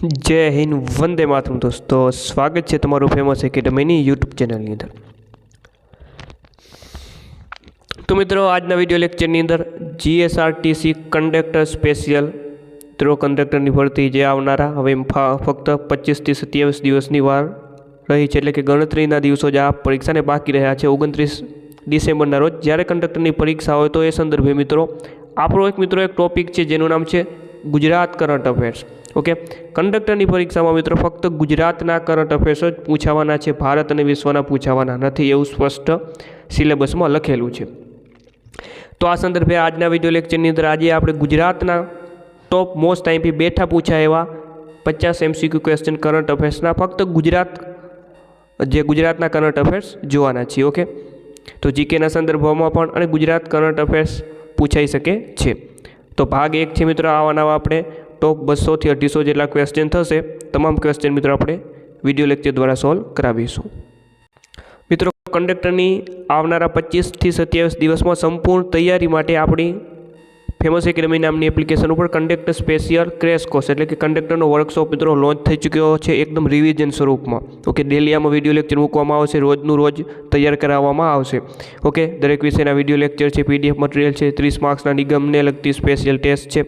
જય હિન્દ, વંદે માતરમ દોસ્તો. સ્વાગત છે તમારું ફેમસ એકેડમીની યુટ્યુબ ચેનલની અંદર. તો મિત્રો, આજના વીડિયો લેક્ચરની અંદર જીએસઆરટીસી કંડક્ટર સ્પેશિયલ ધ્રો કંડક્ટરની ભરતી જે આવનારા, હવે ફક્ત પચીસથી સત્યાવીસ દિવસની વાર રહી છે. એટલે કે ગણતરીના દિવસો જ આ પરીક્ષાને બાકી રહ્યા છે, ઓગણત્રીસ ડિસેમ્બરના રોજ. જ્યારે કંડક્ટરની પરીક્ષા હોય તો એ સંદર્ભે મિત્રો, આપણો એક મિત્રો એક ટોપિક છે, જેનું નામ છે ગુજરાત કરંટ અફેર્સ ઓકે કંડક્ટરની પરીક્ષામાં મિત્રો ફક્ત ગુજરાતના કરંટ અફેર્સ જ પૂછાવાના છે, ભારત અને વિશ્વના પૂછાવાના નથી એવું સ્પષ્ટ સિલેબસમાં લખેલું છે. તો આ સંદર્ભે આજના વીડિયો લેક્ચરની અંદર આજે આપણે ગુજરાતના ટોપ મોસ્ટ ટાઈમથી બેઠા પૂછાય એવા પચાસ એમસીક્યુ ક્વેશ્ચન કરંટ અફેર્સના ફક્ત ગુજરાત, જે ગુજરાતના કરંટ અફેર્સ જોવાના છીએ ઓકે તો જીકેના સંદર્ભમાં પણ અને ગુજરાત કરંટ અફેર્સ પૂછાઈ શકે છે. તો ભાગ એક છે મિત્રો આવા આપણે ટોપ બસોથી અઢીસો જેટલા ક્વેશ્ચન થશે. તમામ ક્વેશ્ચન મિત્રો આપણે વીડિયો લેક્ચર દ્વારા સોલ્વ કરાવીશું. મિત્રો કંડક્ટરની આવનારા પચીસથી સત્યાવીસ દિવસમાં સંપૂર્ણ તૈયારી માટે આપણી ફેમસ એકેડમી નામની એપ્લિકેશન ઉપર કંડક્ટર સ્પેશિયલ ક્રેશ કોર્સ એટલે કે કંડક્ટરનો વર્કશોપ મિત્રો લોન્ચ થઈ ચૂક્યો છે એકદમ રિવિઝન સ્વરૂપમાં. ઓકે ડેલી આમાં વીડિયો લેક્ચર મૂકવામાં આવશે, રોજનું રોજ તૈયાર કરાવવામાં આવશે. ઓકે દરેક વિષયના વીડિયો લેક્ચર છે પીડીએફ મટીરિયલ છે, ત્રીસ માર્ક્સના નિગમને લગતી સ્પેશિયલ ટેસ્ટ છે.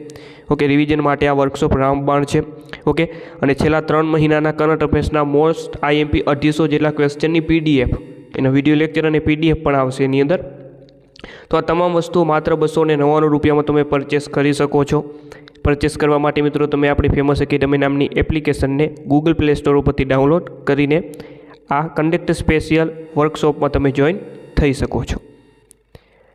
ઓકે રિવિઝન માટે આ વર્કશોપ રામબાણ છે. ઓકે અને છેલ્લા ત્રણ મહિનાના કરંટ અફેર્સના મોસ્ટ આઈએમપી અઢીસો જેટલા ક્વેશ્ચનની પીડીએફ એનો વીડિયો લેક્ચર અને પીડીએફ પણ આવશે એની અંદર. તો આ તમામ વસ્તુઓ માત્ર બસો ને નવ્વાણું રૂપિયામાં તમે પરચેસ કરી શકો છો. પરચેસ કરવા માટે મિત્રો તમે આપણી ફેમસ એકેડમી નામની એપ્લિકેશનને ગૂગલ પ્લે સ્ટોર ઉપરથી ડાઉનલોડ કરીને આ કન્ડક્ટ સ્પેશિયલ વર્કશોપમાં તમે જોઈન થઈ શકો છો.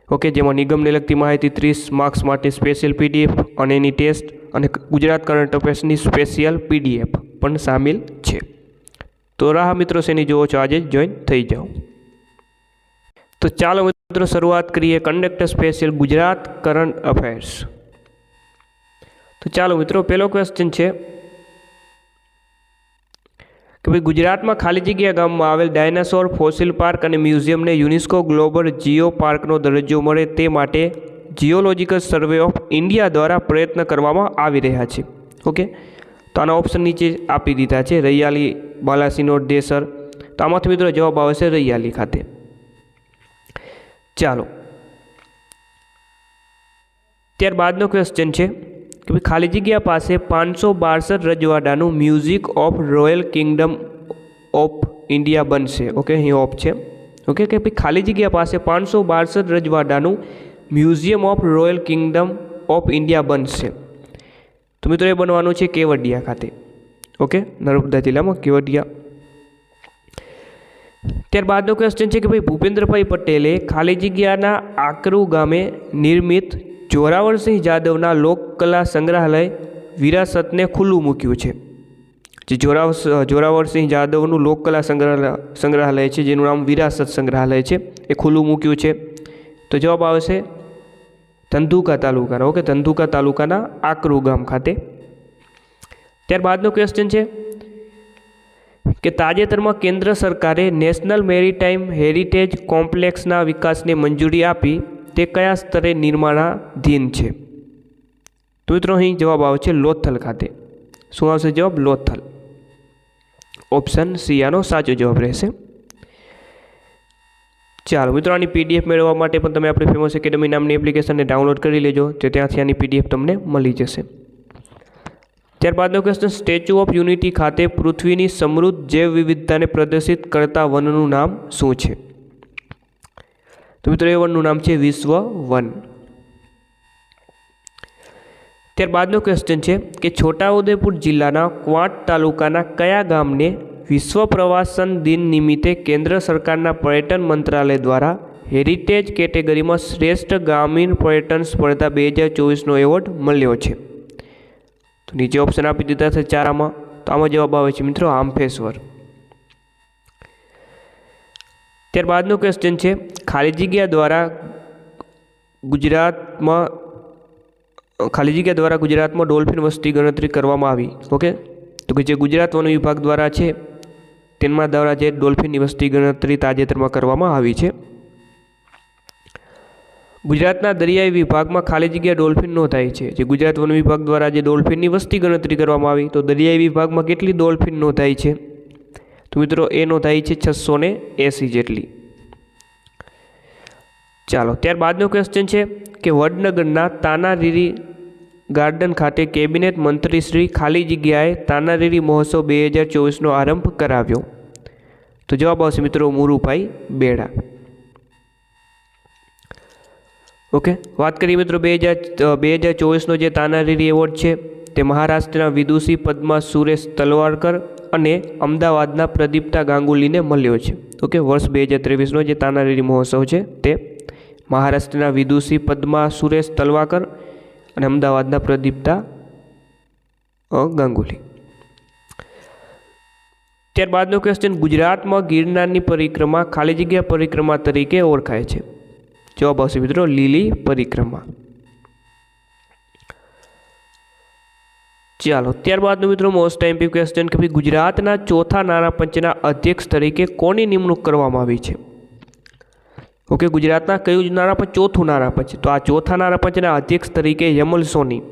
ઓકે જેમાં નિગમને લગતી માહિતી, ત્રીસ માર્ક્સ માટે સ્પેશિયલ પીડીએફ અને એની ટેસ્ટ અને ગુજરાત કરંટ અફેર્સની સ્પેશિયલ પીડીએફ પણ સામેલ છે. તો રાહ મિત્રો શેની જોવો છો? આજે જ જોઈન થઈ જાઓ. તો ચાલો મિત્રો શરૂઆત કરીએ conductor special Gujarat current affairs તો ચાલો મિત્રો પહેલો ક્વેશ્ચન છે કે ભાઈ ગુજરાતમાં ખાલી જગ્યા ગામમાં આવેલ ડાયનાસોર ફોસિલ પાર્ક અને મ્યુઝિયમને યુનેસ્કો ગ્લોબલ જીઓ પાર્કનો દરજ્જો મળે તે માટે જીઓલોજીકલ સર્વે ઓફ ઇન્ડિયા દ્વારા પ્રયત્ન કરવામાં આવી રહ્યા છે. ઓકે તો આના ઓપ્શન નીચે આપી દીધા છે, રૈયાલી, બાલાસિનોર, દેસર. તો આમાંથી મિત્રો જવાબ આવશે રૈયાલી ખાતે. ચાલો. ત્યારબાદનો ક્વેશ્ચન છે કે ભાઈ ખાલી જગ્યા પાસે પાંચસો બાસઠ રજવાડાનું music of royal kingdom of India બનશે. ઓકે અહીં ઓફ છે. ઓકે કે ભાઈ ખાલી જગ્યા પાસે પાંચસો બાસઠ રજવાડાનું museum of royal kingdom of India બનશે. તો મિત્રો એ બનવાનું છે કેવડિયા ખાતે. ઓકે નર્મદા જિલ્લામાં કેવડિયા ત્યારબાદનો ક્વેશ્ચન છે કે ભાઈ ભૂપેન્દ્રભાઈ પટેલે ખાલી જગ્યાના આકરુ ગામે નિર્મિત જોરાવરસિંહ જાદવના લોકકલા સંગ્રહાલય વિરાસતને ખુલ્લું મૂક્યું છે. જે જોરાવ જોરાવરસિંહ જાદવનું લોકકલા સંગ્રહાલય સંગ્રહાલય છે, જેનું નામ વિરાસત સંગ્રહાલય છે, એ ખુલ્લું મૂક્યું છે. તો જવાબ આવશે ધંધુકા તાલુકાના, ઓકે, ધંધુકા તાલુકાના આકરુ ગામ ખાતે. ત્યારબાદનો ક્વેશ્ચન છે કે તાજેતરમાં કેન્દ્ર સરકારે નેશનલ મેરીટાઈમ હેરિટેજ કોમ્પ્લેક્સના વિકાસને મંજૂરી આપી તે કયા સ્તરે નિર્માણાધીન છે? તો મિત્રો અહીં જવાબ આવશે લોથલ ખાતે. શું આવશે જવાબ? લોથલ. ઓપ્શન સી આનો સાચો જવાબ રહેશે. ચાલો મિત્રો આની પીડીએફ મેળવવા માટે પણ તમે આપણી ફેમસ એકેડમી નામની એપ્લિકેશનને ડાઉનલોડ કરી લેજો, જે ત્યાંથી આની પીડીએફ તમને મળી જશે. ત્યારબાદનો ક્વેશ્ચન સ્ટેચ્યુ ઓફ યુનિટી ખાતે પૃથ્વીની સમૃદ્ધ જૈવ વિવિધતાને પ્રદર્શિત કરતા વનનું નામ શું છે? તો મિત્રો, એ વનનું નામ છે વિશ્વ વન. ત્યારબાદનો ક્વેશ્ચન છે કે છોટાઉદેપુર જિલ્લાના ક્વાંટ તાલુકાના કયા ગામને વિશ્વ પ્રવાસન દિન નિમિત્તે કેન્દ્ર સરકારના પર્યટન મંત્રાલય દ્વારા હેરિટેજ કેટેગરીમાં શ્રેષ્ઠ ગ્રામીણ પર્યટન સ્પર્ધા બે હજાર ચોવીસનો એવોર્ડ મળ્યો છે? તો નીચે ઓપ્શન આપી દીધા છે ચારામાં. તો આમાં જવાબ આવે છે મિત્રો આંફેશ્વર ત્યારબાદનો ક્વેશ્ચન છે, ખાલી જગ્યા દ્વારા ગુજરાતમાં, ખાલી જગ્યા દ્વારા ગુજરાતમાં ડોલ્ફિન વસ્તી ગણતરી કરવામાં આવી. ઓકે? તો કે જે ગુજરાત વન વિભાગ દ્વારા છે, તેમાં દ્વારા જે ડોલ્ફિનની વસ્તી ગણતરી તાજેતરમાં કરવામાં આવી છે. ગુજરાતના દરિયાઈ વિભાગમાં ખાલી જગ્યા ડોલ્ફિન નોંધાઈ છે. જે ગુજરાત વન વિભાગ દ્વારા જે ડોલ્ફિનની વસ્તી ગણતરી કરવામાં આવી, તો દરિયાઈ વિભાગમાં કેટલી ડોલ્ફિન નોંધાઈ છે? તો મિત્રો, એ નોંધાઈ છે છસો ને એંસી જેટલી. ચાલો, ત્યારબાદનો ક્વેશ્ચન છે કે વડનગરના તાનારીરી ગાર્ડન ખાતે કેબિનેટ મંત્રી શ્રી ખાલી જગ્યાએ તાનારીરી મહોત્સવ બે હજાર ચોવીસનો આરંભ કરાવ્યો. તો જવાબ આવશે મિત્રો મુરુભાઈ બેડા. ઓકે. વાત કરીએ મિત્રો બે હજાર બે હજાર ચોવીસનો જે તાનારીરી એવોર્ડ છે, તે મહારાષ્ટ્રના વિદુષી પદ્મા સુરેશ તલવારકર અને અમદાવાદના પ્રદીપ્તા ગાંગુલીને મળ્યો છે. ઓકે, વર્ષ બે હજાર ત્રેવીસનો જે તાનારીરી મહોત્સવ છે, તે મહારાષ્ટ્રના વિદુષી પદ્મા સુરેશ તલવાકર અને અમદાવાદના પ્રદીપ્તા ગાંગુલી. ત્યારબાદનો ક્વેશ્ચન ગુજરાતમાં ગિરનારની પરિક્રમા ખાલી જગ્યા પરિક્રમા તરીકે ઓળખાય છે. જવાબ આવશે મિત્રો લીલી પરિક્રમા. ચાલો ત્યારબાદનો મિત્રો મોસ્ટ એમ્પી ક્વેશ્ચન કે ભાઈ ગુજરાતના ચોથા નાણાં પંચના અધ્યક્ષ તરીકે કોની નિમણૂક કરવામાં આવી છે? ઓકે, ગુજરાતના કયું નાણાં પંચ? ચોથું નાણાં તો આ ચોથા નાણાં પંચના અધ્યક્ષ તરીકે યમલ સોની.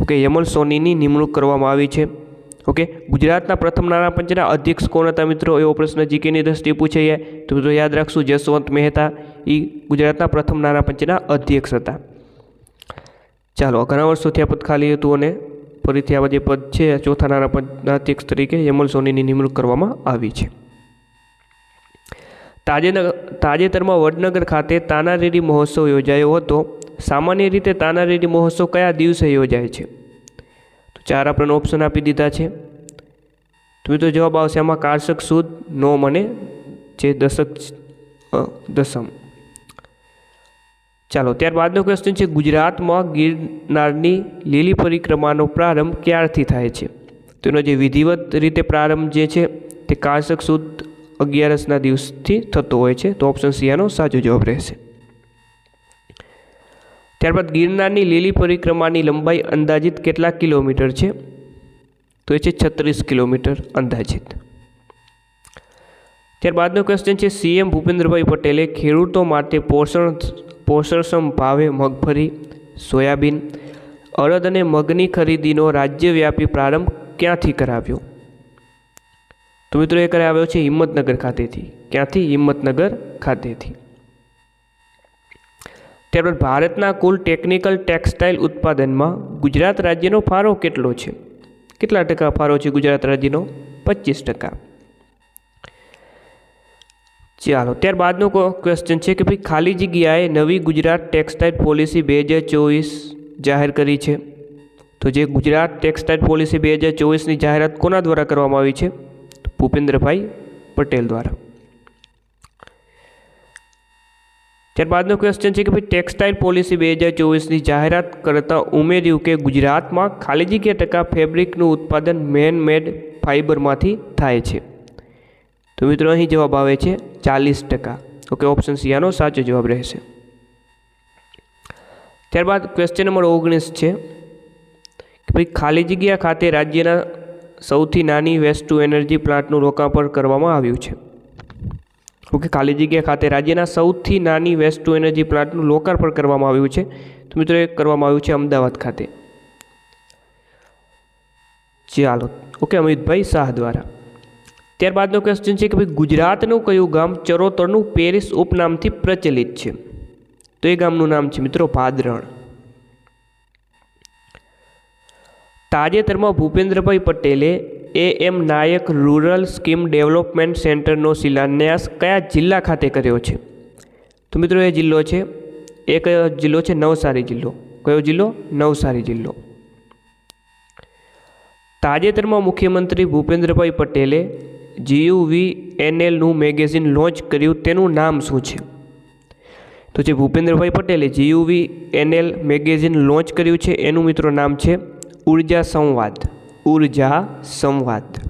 ઓકે, યમલ સોનીની નિમણૂક કરવામાં આવી છે. ઓકે? ગુજરાતના પ્રથમ નાણાં પંચના અધ્યક્ષ કોણ હતા મિત્રો? એવો પ્રશ્ન જીકેની દ્રષ્ટિએ પૂછાય તો મિત્રો યાદ રાખશું, જસવંત મહેતા એ ગુજરાતના પ્રથમ નાણાં પંચના અધ્યક્ષ હતા. ચાલો ઘણા વર્ષોથી આ પદ ખાલી હતું અને ફરીથી આવા જે પદ છે ચોથા નાણાં પંચના અધ્યક્ષ તરીકે યમલ સોનીની નિમણૂક કરવામાં આવી છે. તાજેનગર તાજેતરમાં વડનગર ખાતે તાનારીરી મહોત્સવ યોજાયો હતો. સામાન્ય રીતે તાનારીરી મહોત્સવ કયા દિવસે યોજાય છે? તો ચાર આપણને ઓપ્શન આપી દીધા છે. તો મિત્રો જવાબ આવશે આમાં કારસક સુદ, નોમ અને જે દશક દસમ ચાલો, ત્યારબાદનો ક્વેશ્ચન છે, ગુજરાતમાં ગિરનારની લીલી પરિક્રમાનો પ્રારંભ ક્યારથી થાય છે? તેનો જે વિધિવત રીતે પ્રારંભ જે છે, તે કારસક સુદ અગિયારસના દિવસથી થતો હોય છે. તો ઓપ્શન સી આનો સાચો જવાબ રહેશે. ત્યારબાદ ગિરનારની લીલી પરિક્રમાની લંબાઈ અંદાજિત કેટલા કિલોમીટર છે? તો એ છે છત્રીસ કિલોમીટર અંદાજિત. ત્યારબાદનો ક્વેશ્ચન છે, સીએમ ભૂપેન્દ્રભાઈ પટેલે ખેડૂતો માટે પોષણ, પોષણક્ષમ ભાવે મગફળી, સોયાબીન અડદ અને મગની ખરીદીનો રાજ્યવ્યાપી પ્રારંભ ક્યાંથી કરાવ્યો? તો મિત્રો, એ કરાવ્યો છે હિંમતનગર ખાતેથી. ક્યાંથી? હિંમતનગર ખાતેથી. ત્યારબાદ ભારતના કુલ ટેકનિકલ ટેક્સટાઇલ ઉત્પાદનમાં ગુજરાત રાજ્યનો ફાળો કેટલો છે? કેટલા ટકા ફાળો છે ગુજરાત રાજ્યનો? પચીસ ટકા. ચાલો, ત્યારબાદનો ક્વેશ્ચન છે કે ભાઈ ખાલી જગ્યાએ નવી ગુજરાત ટેક્સટાઇલ પોલિસી બે હજાર ચોવીસ જાહેર કરી છે? તો જે ગુજરાત ટેક્સટાઇલ પોલિસી બે હજાર ચોવીસની જાહેરાત કોના દ્વારા કરવામાં આવી છે? ભૂપેન્દ્રભાઈ પટેલ દ્વારા. ત્યારબાદનો ક્વેશ્ચન છે કે ભાઈ ટેક્સટાઇલ પોલિસી બે હજાર ચોવીસની જાહેરાત કરતાં ઉમેર્યું કે ગુજરાતમાં ખાલી જગ્યા ટકા ફેબ્રિકનું ઉત્પાદન મેન મેડ ફાઇબરમાંથી થાય છે. તો મિત્રો અહીં જવાબ આવે છે ચાલીસ ટકા. ઓકે ઓપ્શન સી આનો સાચો જવાબ રહેશે. ત્યારબાદ ક્વેશ્ચન નંબર ઓગણીસ છે કે ભાઈ ખાલી જગ્યા ખાતે રાજ્યના સૌથી નાની વેસ્ટ ટુ એનર્જી પ્લાન્ટનું લોકાર્પણ કરવામાં આવ્યું છે. ઓકે, ખાલી જગ્યા ખાતે રાજ્યના સૌથી નાની વેસ્ટ ટુ એનર્જી પ્લાન્ટનું લોકાર્પણ કરવામાં આવ્યું છે. તો મિત્રો એ કરવામાં આવ્યું છે અમદાવાદ ખાતે. ચાલો, ઓકે, અમિતભાઈ શાહ દ્વારા. ત્યારબાદનો ક્વેશ્ચન છે કે ભાઈ, ગુજરાતનું કયું ગામ ચરોતરનું પેરિસ ઉપનામથી પ્રચલિત છે? તો એ ગામનું નામ છે મિત્રો ભાદરણ. તાજેતરમાં ભૂપેન્દ્રભાઈ પટેલે A M Naik rural scheme development સેન્ટરનો શિલાન્યાસ કયા જિલ્લા ખાતે કર્યો છે? તો મિત્રો એ જિલ્લો છે એ કયો જિલ્લો છે નવસારી જિલ્લો. કયો જિલ્લો? નવસારી જિલ્લો. તાજેતરમાં મુખ્યમંત્રી ભૂપેન્દ્રભાઈ પટેલે જીયુવી એનએલનું મેગેઝિન લોન્ચ કર્યું, તેનું નામ શું છે? તો જે ભૂપેન્દ્રભાઈ પટેલે જીયુવી એનએલ મેગેઝિન લોન્ચ કર્યું છે, એનું મિત્રો નામ છે ઊર્જા સંવાદ. ઊર્જા સંવાદ.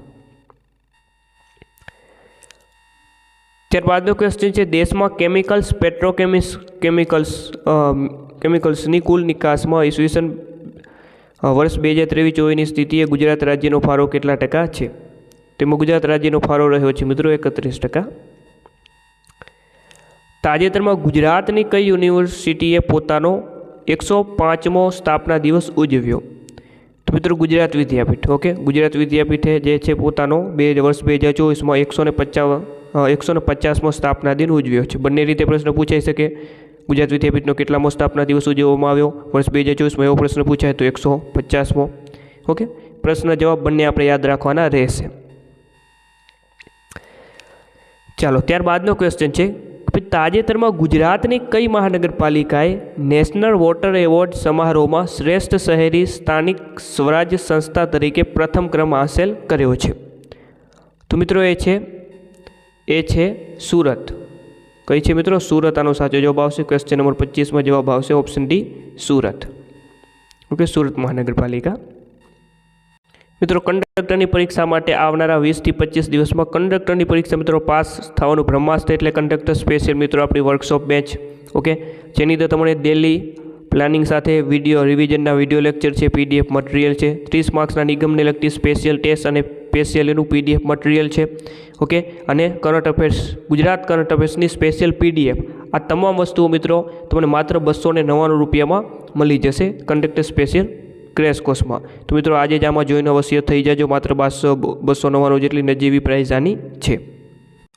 ત્યારબાદનો ક્વેશ્ચન છે, દેશમાં કેમિકલ્સ પેટ્રોકેમિસ કેમિકલ્સ કેમિકલ્સની કુલ નિકાસમાં ઈસવીસન વર્ષ બે હજાર ત્રેવીસ ચોવીસની સ્થિતિએ ગુજરાત રાજ્યનો ફાળો કેટલા ટકા છે? તેમાં ગુજરાત રાજ્યનો ફાળો રહ્યો છે મિત્રો એકત્રીસ ટકા. તાજેતરમાં ગુજરાતની કઈ યુનિવર્સિટીએ પોતાનો એકસો પાંચમો સ્થાપના દિવસ ઉજવ્યો? તો મિત્રો ગુજરાત વિદ્યાપીઠ ઓકે ગુજરાત વિદ્યાપીઠે જે છે પોતાનો બે વર્ષ બે હજાર ચોવીસમાં એકસો ને પચાસ એકસો ને પચાસમો સ્થાપના દિન ઉજવ્યો છે. બંને રીતે પ્રશ્ન પૂછાઈ શકે. ગુજરાત વિદ્યાપીઠનો કેટલામો સ્થાપના દિવસ ઉજવવામાં આવ્યો? વર્ષ બે હજાર ચોવીસમાં એવો પ્રશ્ન પૂછાય તો એકસો પચાસમો ઓકે પ્રશ્ન જવાબ બંને આપણે યાદ રાખવાના રહેશે. ચાલો, ત્યારબાદનો ક્વેશ્ચન છે. કે તાજેતરમાં ગુજરાતની કઈ મહાનગરપાલિકાએ નેશનલ વોટર એવોર્ડ સમારોહમાં શ્રેષ્ઠ શહેરી સ્થાનિક સ્વરાજ્ય સંસ્થા તરીકે પ્રથમ ક્રમ હાંસલ કર્યો છે? તો મિત્રો એ છે એ છે સુરત. કઈ છે મિત્રો? સુરત આનો સાચો જવાબ આવશે. ક્વેશ્ચન નંબર પચીસમાં જવાબ આવશે option D Surat. Okay Surat મહાનગરપાલિકા. મિત્રો, કંડક્ટરની પરીક્ષા માટે આવનારા વીસથી પચીસ દિવસમાં કંડક્ટરની પરીક્ષા મિત્રો પાસ થવાનું બ્રહ્માસ્ત્ર એટલે કંડક્ટર સ્પેશિયલ મિત્રો આપણી વર્કશોપ બેચ ઓકે જેની અંદર તમને ડેલી પ્લાનિંગ સાથે વીડિયો રિવિઝનના વીડિયો લેક્ચર છે પીડીએફ મટીરિયલ છે. ત્રીસ માર્ક્સના નિગમને લગતી સ્પેશિયલ ટેસ્ટ અને સ્પેશિયલ એનું પીડીએફ મટીરિયલ છે. ઓકે અને કરંટ અફેર્સ ગુજરાત કરંટ અફેર્સની સ્પેશિયલ પીડીએફ આ તમામ વસ્તુઓ મિત્રો, તમને માત્ર બસો ને નવ્વાણું રૂપિયામાં મળી જશે. કંડક્ટર સ્પેશિયલ ક્રેશ કોર્સમાં તો મિત્રો, આજે જ આમાં જોઈને અવશ્ય થઈ જજો. માત્ર બસો બસો નવ્વાણું જેટલી નજીવી પ્રાઇસ આની છે.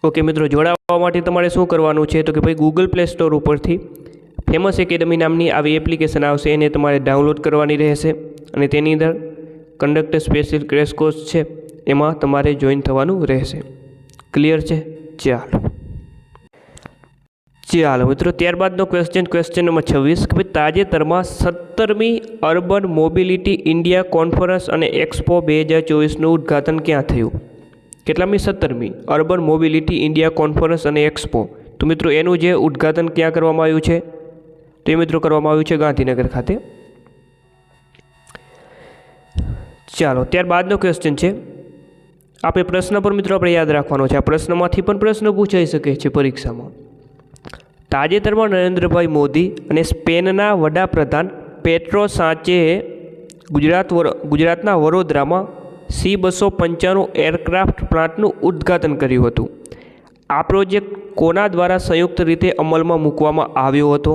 ઓકે મિત્રો, જોડાવા માટે તમારે શું કરવાનું છે? તો કે ભાઈ ગૂગલ પ્લે સ્ટોર ઉપરથી ફેમસ એકેડમી નામની આવી એપ્લિકેશન આવશે. એને તમારે ડાઉનલોડ કરવાની રહેશે. અને તેની અંદર કંડક્ટર સ્પેશિયલ ક્રેશ કોર્સ છે. એમાં તમારે જોઈન થવાનું રહેશે. ક્લિયર છે? ચાલો. ચાલો. મિત્રો, ત્યારબાદનો ક્વેશ્ચન ક્વેશ્ચન નંબર છવ્વીસ. કે ભાઈ, તાજેતરમાં સત્તરમી અર્બન મોબિલિટી ઇન્ડિયા કોન્ફરન્સ અને એક્સપો બે હજાર ચોવીસનું ઉદ્ઘાટન ક્યાં થયું? કેટલામી સત્તરમી અર્બન મોબિલિટી ઇન્ડિયા કોન્ફરન્સ અને એક્સપો. તો મિત્રો, એનું જે ઉદ્ઘાટન ક્યાં કરવામાં આવ્યું છે? તો એ મિત્રો કરવામાં આવ્યું છે ગાંધીનગર ખાતે. ચાલો, ત્યારબાદનો ક્વેશ્ચન છે. આપણે પ્રશ્ન પર મિત્રો આપણે યાદ રાખવાનો છે. આ પ્રશ્નમાંથી પણ પ્રશ્ન પૂછાઈ શકે છે પરીક્ષામાં. તાજેતરમાં નરેન્દ્રભાઈ મોદી અને સ્પેનના વડાપ્રધાન પેટ્રો સાંચેએ ગુજરાત ગુજરાતના વડોદરામાં સી બસો પંચાણું એરક્રાફ્ટ પ્લાન્ટનું ઉદ્ઘાટન કર્યું હતું. આ પ્રોજેક્ટ કોના દ્વારા સંયુક્ત રીતે અમલમાં મૂકવામાં આવ્યો હતો?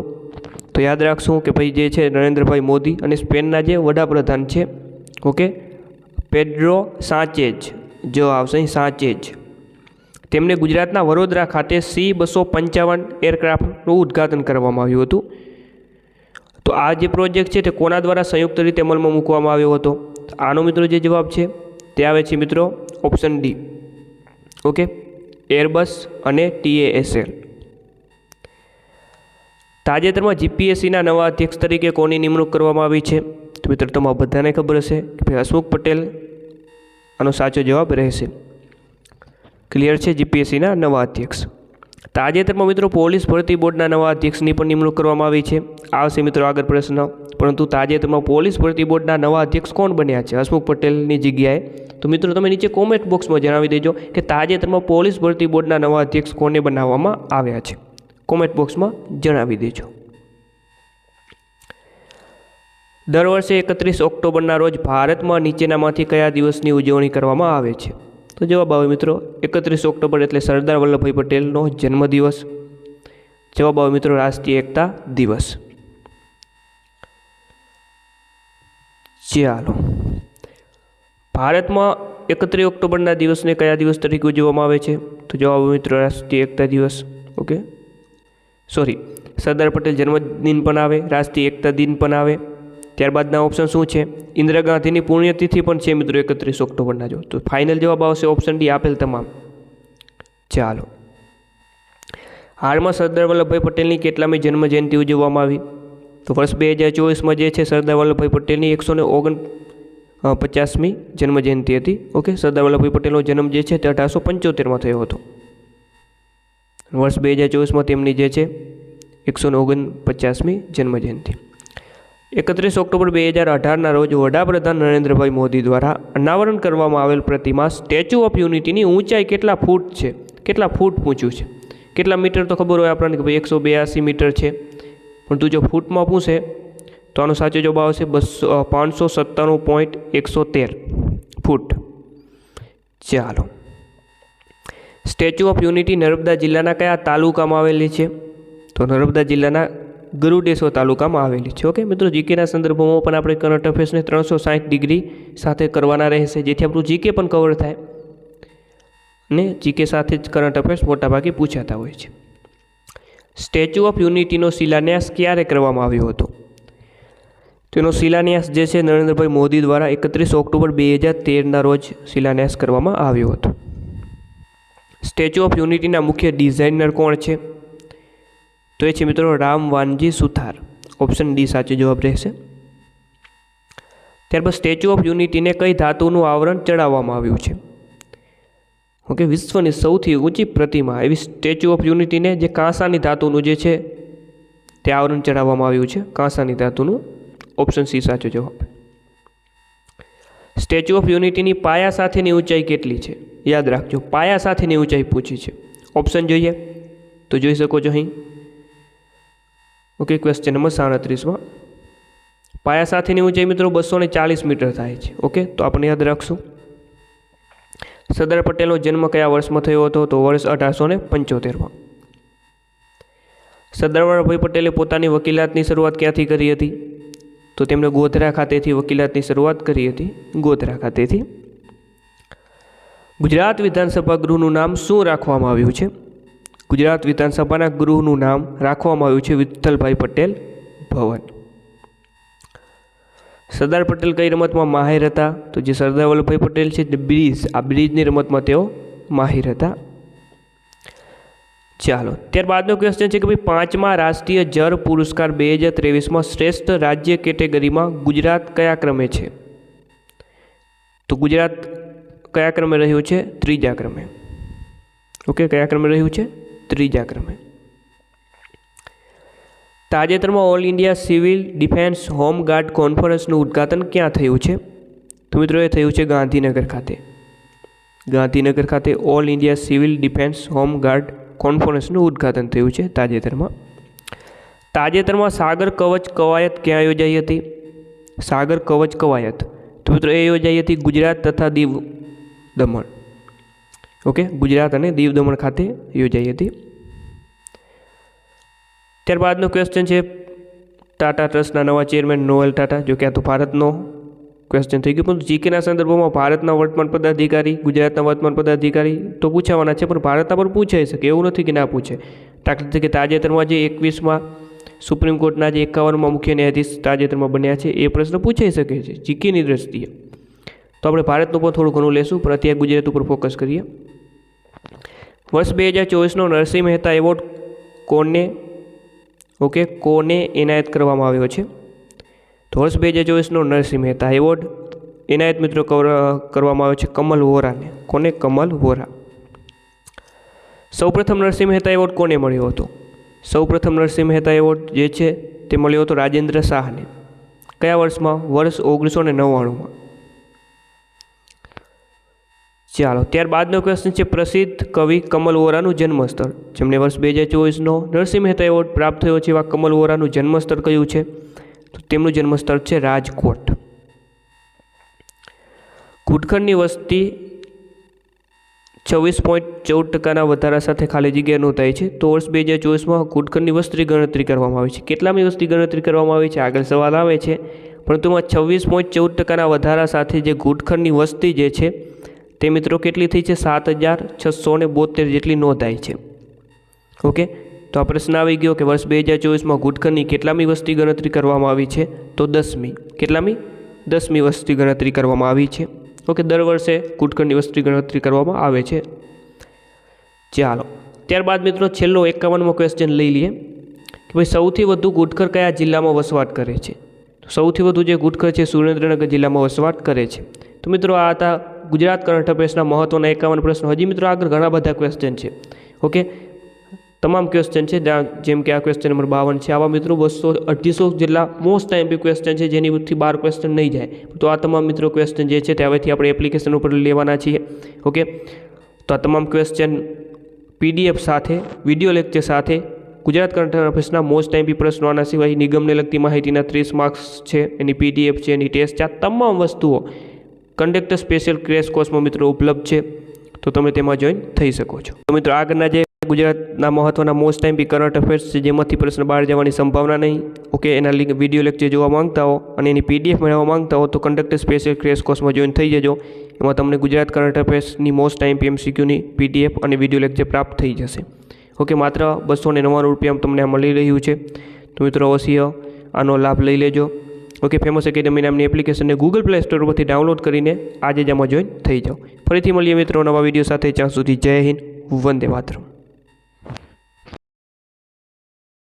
તો યાદ રાખશું કે ભાઈ જે છે નરેન્દ્રભાઈ મોદી અને સ્પેનના જે વડાપ્રધાન છે, ઓકે? પેડ્રો સાંચેજ જો આવશે સાંચેજ. તેમને ગુજરાતના વડોદરા ખાતે સી બસો પંચાવન એરક્રાફ્ટનું ઉદ્ઘાટન કરવામાં આવ્યું હતું. તો આ જે પ્રોજેક્ટ છે તે કોના દ્વારા સંયુક્ત રીતે અમલમાં મૂકવામાં આવ્યો હતો? આનો મિત્રો જે જવાબ છે તે આવે છે મિત્રો ઓપ્શન ડી. ઓકે? એરબસ અને ટીએએસએલ. તાજેતરમાં જીપીએસસીના નવા અધ્યક્ષ તરીકે કોની નિમણૂક કરવામાં આવી છે? તો મિત્રો તમારા બધાને ખબર હશે કે ભાઈ હસમુખ પટેલ આનો સાચો જવાબ રહેશે. ક્લિયર છે? જીપીએસસીના નવા અધ્યક્ષ. તાજેતરમાં મિત્રો પોલીસ ભરતી બોર્ડના નવા અધ્યક્ષની પણ નિમણૂક કરવામાં આવી છે. આવશે મિત્રો આગળ પ્રશ્ન. પરંતુ તાજેતરમાં પોલીસ ભરતી બોર્ડના નવા અધ્યક્ષ કોણ બન્યા છે? હસમુખ પટેલની જગ્યાએ. તો મિત્રો તમે નીચે કોમેન્ટ બોક્સમાં જણાવી દેજો કે તાજેતરમાં પોલીસ ભરતી બોર્ડના નવા અધ્યક્ષ કોને બનાવવામાં આવ્યા છે? કોમેન્ટ બોક્સમાં જણાવી દેજો. દર વર્ષે એકત્રીસ ઓક્ટોબરના રોજ ભારતમાં નીચેનામાંથી કયા દિવસની ઉજવણી કરવામાં આવે છે? તો જવાબ આવે મિત્રો, એકત્રીસ ઓક્ટોબર એટલે સરદાર વલ્લભભાઈ પટેલનો જન્મદિવસ. જવાબ આવે મિત્રો, રાષ્ટ્રીય એકતા દિવસ. ચાલો. ભારતમાં એકત્રીસ ઓક્ટોબરના દિવસને કયા દિવસ તરીકે ઉજવવામાં આવે છે? તો જવાબ આવે મિત્રો, રાષ્ટ્રીય એકતા દિવસ. ઓકે? સોરી સરદાર પટેલ જન્મદિન પણ આવે, રાષ્ટ્રીય એકતા દિન પણ આવે. ત્યારબાદના ઓપ્શન શું છે? ઇન્દિરા ગાંધીની પુણ્યતિથિ પણ છે મિત્રો એકત્રીસ ઓક્ટોબરના જો. તો ફાઇનલ જવાબ આવશે ઓપ્શન ડી આપેલ તમામ. ચાલો. હાલમાં સરદાર વલ્લભભાઈ પટેલની કેટલામી જન્મ જયંતિ ઉજવવામાં આવી. તો વર્ષ બે હજાર ચોવીસમાં જે છે, સરદાર વલ્લભભાઈ પટેલની એકસો ને ઓગણ પચાસમી જન્મજયંતિ હતી. ઓકે, સરદાર વલ્લભભાઈ પટેલનો જન્મ જે છે, તે અઢારસો પંચોતેરમાં થયો હતો. વર્ષ બે હજાર ચોવીસમાં તેમની જે છે, એકસો ઓગણપચાસમી જન્મ જયંતિ એકત્રીસ ઓક્ટોબર બે હજાર અઢારના રોજ વડાપ્રધાન નરેન્દ્રભાઈ મોદી દ્વારા અનાવરણ કરવામાં આવેલ પ્રતિમા સ્ટેચ્યુ ઓફ યુનિટીની ઊંચાઈ કેટલા ફૂટ છે? કેટલા ફૂટ ઊંચું છે? કેટલા મીટર તો ખબર હોય આપણને કે ભાઈ એકસો બ્યાસી મીટર છે. પણ તું જો ફૂટમાં પૂછે, તો આનો સાચો જવાબ આવશે બસો પાંચસો સત્તાણું પોઈન્ટ એકસો તેર ફૂટ. ચાલો. સ્ટેચ્યુ ઓફ યુનિટી નર્મદા જિલ્લાના કયા તાલુકામાં આવેલી છે? તો નર્મદા જિલ્લાના ગરુડેશ્વર તાલુકામાં આવેલી છે. ઓકે, મિત્રો, જીકેના સંદર્ભમાં પણ આપણે કરંટ અફેર્સને ત્રણસો સાઠ ડિગ્રી સાથે કરવાના રહેશે, જેથી આપણું જીકે પણ કવર થાય ને જીકે સાથે જ કરંટ અફેર્સ મોટાભાગે પૂછાતા હોય છે. સ્ટેચ્યુ ઓફ યુનિટીનો શિલાન્યાસ ક્યારે કરવામાં આવ્યો હતો? તેનો શિલાન્યાસ જે છે, નરેન્દ્રભાઈ મોદી દ્વારા એકત્રીસ ઓક્ટોબર બે હજાર તેરના રોજ શિલાન્યાસ કરવામાં આવ્યો હતો. સ્ટેચ્યુ ઓફ યુનિટીના મુખ્ય ડિઝાઇનર કોણ છે? તો એ છે મિત્રો રામ વાનજી સુથાર. ઓપ્શન ડી સાચો જવાબ રહેશે. ત્યારબાદ સ્ટેચ્યુ ઓફ યુનિટીને કઈ ધાતુનું આવરણ ચડાવવામાં આવ્યું છે? ઓકે, વિશ્વની સૌથી ઊંચી પ્રતિમા, એવી સ્ટેચ્યુ ઓફ યુનિટીને જે કાંસાની ધાતુનું જે છે, તે આવરણ ચડાવવામાં આવ્યું છે, કાંસાની ધાતુનું. ઓપ્શન સી સાચો જવાબ. સ્ટેચ્યુ ઓફ યુનિટીની પાયા સાથેની ઊંચાઈ કેટલી છે? યાદ રાખજો, પાયા સાથેની ઊંચાઈ પૂછી છે. ઓપ્શન જોઈએ. તો જોઈ શકો છો અહીં. ઓકે ક્વેશ્ચન નંબર સાડત્રીસમાં. પાયા સાથેની ઊંચાઈ મિત્રો બસો ને ચાલીસ મીટર થાય છે. ઓકે તો આપણે યાદ રાખશું. સરદાર પટેલનો જન્મ કયા વર્ષમાં થયો હતો? તો વર્ષ અઢારસો ને પંચોતેરમાં. સરદાર વલ્લભભાઈ પટેલે પોતાની વકીલાતની શરૂઆત ક્યાંથી કરી હતી? તો તેમણે ગોધરા ખાતેથી વકીલાતની શરૂઆત કરી હતી. ગોધરા ખાતેથી. ગુજરાત વિધાનસભા ગૃહનું નામ શું રાખવામાં આવ્યું છે? ગુજરાત વિધાનસભાના ગૃહનું નામ રાખવામાં આવ્યું છે વિઠ્ઠલભાઈ પટેલ ભવન. સરદાર પટેલ કઈ રમતમાં માહિર હતા? તો જે સરદાર વલ્લભભાઈ પટેલ છે, તે બ્રિજ, આ બ્રિજની રમતમાં તેઓ માહિર હતા. ચાલો, ત્યારબાદનો ક્વેશ્ચન છે કે ભાઈ પાંચમા રાષ્ટ્રીય જળ પુરસ્કાર બે હજાર ત્રેવીસમાં શ્રેષ્ઠ રાજ્ય કેટેગરીમાં ગુજરાત કયા ક્રમે છે? તો ગુજરાત કયા ક્રમે રહ્યું છે? ત્રીજા ક્રમે. ઓકે, કયા ક્રમે રહ્યું છે? ત્રીજા ક્રમે. તાજેતરમાં all India civil defence home guard કોન્ફરન્સનું ઉદ્ઘાટન ક્યાં થયું છે? તો મિત્રો, એ થયું છે ગાંધીનગર ખાતે. ગાંધીનગર ખાતે all India civil defence home guard કોન્ફરન્સનું ઉદ્ઘાટન થયું છે તાજેતરમાં. તાજેતરમાં સાગર કવચ કવાયત ક્યાં યોજાઈ હતી? સાગર કવચ કવાયત. તો મિત્રો, એ યોજાઈ હતી ગુજરાત તથા દીવ દમણ. ઓકે, ગુજરાત અને દીવ દમણ ખાતે યોજાઈ હતી. ત્યારબાદનો ક્વેશ્ચન છે, ટાટા ટ્રસ્ટના નવા ચેરમેન નોએલ ટાટા, જો કે આ તો ભારતનો ક્વેશ્ચન થઈ ગયું પણ જીકેના સંદર્ભમાં ભારતના વર્તમાન પદાધિકારી, ગુજરાતના વર્તમાન પદાધિકારી તો પૂછાવાના છે, પણ ભારતના પણ પૂછાઈ શકે, એવું નથી કે ના પૂછે. દાખલા તરીકે તાજેતરમાં જે એકવીસમાં સુપ્રીમ કોર્ટના જે એકાવનમાં મુખ્ય ન્યાયાધીશ તાજેતરમાં બન્યા છે, એ પ્રશ્ન પૂછાઈ શકે છે, જીકેની દ્રષ્ટિએ. તો આપણે ભારતનું પણ થોડું ઘણું લેશું, પણ અત્યારે ગુજરાત ઉપર ફોકસ કરીએ. વર્ષ બે હજાર ચોવીસનો નરસિંહ મહેતા એવોર્ડ કોને, ઓકે, કોને એનાયત કરવામાં આવ્યો છે? તો વર્ષ બે હજાર ચોવીસનો નરસિંહ મહેતા એવોર્ડ એનાયત મિત્રો કરવામાં આવ્યો છે કમલ વોરાને. કોને? કમલ વોરા. સૌપ્રથમ નરસિંહ મહેતા એવોર્ડ કોને મળ્યો હતો? સૌપ્રથમ નરસિંહ મહેતા એવોર્ડ જે છે તે મળ્યો હતો રાજેન્દ્ર શાહને. કયા વર્ષમાં? વર્ષ ઓગણીસો ને નવ્વાણુંમાં. ચાલો, ત્યારબાદનો ક્વેશ્ચન છે, પ્રસિદ્ધ કવિ કમલ વોરાનું જન્મસ્થળ. જેમને વર્ષ બે હજાર ચોવીસનો નરસિંહ મહેતા એવોર્ડ પ્રાપ્ત થયો છે, એવા કમલ વોરાનું જન્મસ્થળ કયું છે? તો તેમનું જન્મસ્થળ છે રાજકોટ. ઘુડખરની વસ્તી છવ્વીસ પોઈન્ટ ચૌદ ટકાના વધારા સાથે ખાલી જગ્યા નોંધાઈ છે. તો વર્ષ બે હજાર ચોવીસમાં ઘુડખરની વસ્તી ગણતરી કરવામાં આવી છે. કેટલામી વસ્તી ગણતરી કરવામાં આવી છે? આગળ સવાલ આવે છે. પરંતુ એમાં છવ્વીસ પોઈન્ટ ચૌદ ટકાના વધારા સાથે જે ઘુડખરની વસ્તી જે છે તે મિત્રો કેટલી થઈ છે? સાત હજાર છસો ને બોતેર જેટલી નોંધાઈ છે. ઓકે? તો આ પ્રશ્ન આવી ગયો કે વર્ષ બે હજાર ચોવીસમાં ગુટખરની કેટલામી વસ્તી ગણતરી કરવામાં આવી છે? તો દસમી. કેટલામી? દસમી વસ્તી ગણતરી કરવામાં આવી છે. ઓકે, દર વર્ષે ગુટખરની વસ્તી ગણતરી કરવામાં આવે છે. ચાલો. ત્યારબાદ મિત્રો છેલ્લો એકાવનમો ક્વેશ્ચન લઈ લઈએ કે ભાઈ સૌથી વધુ ગુટખર કયા જિલ્લામાં વસવાટ કરે છે? સૌથી વધુ જે ગુટખર છે, સુરેન્દ્રનગર જિલ્લામાં વસવાટ કરે છે. તો મિત્રો આ હતા ગુજરાત કરંટ અફેર્સના મહત્ત્વના એકાવન પ્રશ્નો. હજી મિત્રો આગળ ઘણા બધા ક્વેશ્ચન છે. ઓકે તમામ ક્વેશ્ચન છે. જેમ કે આ ક્વેશ્ચન નંબર બાવન છે. આવા મિત્રો બસો અઢીસો જેટલા મોસ્ટ ટાઈમ ક્વેશ્ચન છે જેનીથી બાર ક્વેશ્ચન નહીં જાય. તો આ તમામ મિત્રો ક્વેશ્ચન જે છે તે હવેથી આપણે એપ્લિકેશન ઉપર લેવાના છીએ. ઓકે તો આ તમામ ક્વેશ્ચન પીડીએફ સાથે વીડિયો લેક્ચર સાથે ગુજરાત કરંટ અફેર્સના મોસ્ટ ટાઈમ પ્રશ્નો. આના સિવાય નિગમને લગતી માહિતીના ત્રીસ માર્ક્સ છે, એની પીડીએફ છે, એની ટેસ્ટ છે. આ તમામ વસ્તુઓ કંડક્ટર સ્પેશિયલ ક્રેશ કોર્સમાં મિત્રો ઉપલબ્ધ છે. તો તમે તેમાં જોઈન થઈ શકો છો. તો મિત્રો આગળના જે ગુજરાતના મહત્ત્વના મોસ્ટ ટાઈમ બી કરંટ અફેર્સ છે, જેમાંથી પ્રશ્ન બહાર જવાની સંભાવના નહીં. ઓકે એના લિંક વીડિયો લેક્ચર જોવા માંગતા હો અને એની પીડીએફ મેળવવા માંગતા હો તો કંડક્ટર સ્પેશિયલ ક્રેશ કોર્સમાં જોઈન થઈ જજો. એમાં તમને ગુજરાત કરંટ અફેર્સની મોસ્ટ ટાઈમ પીએમસીક્યુની પીડીએફ અને વીડિયો લેક્ચર પ્રાપ્ત થઈ જશે. ઓકે માત્ર બસો ને નવ્વાણું રૂપિયામાં તમને મળી રહ્યું છે. તો મિત્રો અવશ્ય આનો લાભ લઈ લેજો. ઓકે ફેમસ એકેડમી નામની એપ્લિકેશનને ગૂગલ પ્લે સ્ટોર પરથી ડાઉનલોડ કરીને આજે જ આમાં જોઈન થઈ જાઓ. ફરીથી મળીએ મિત્રો નવા વીડિયો સાથે, જ્યાં સુધી જય હિન્દ, વંદે માતરમ.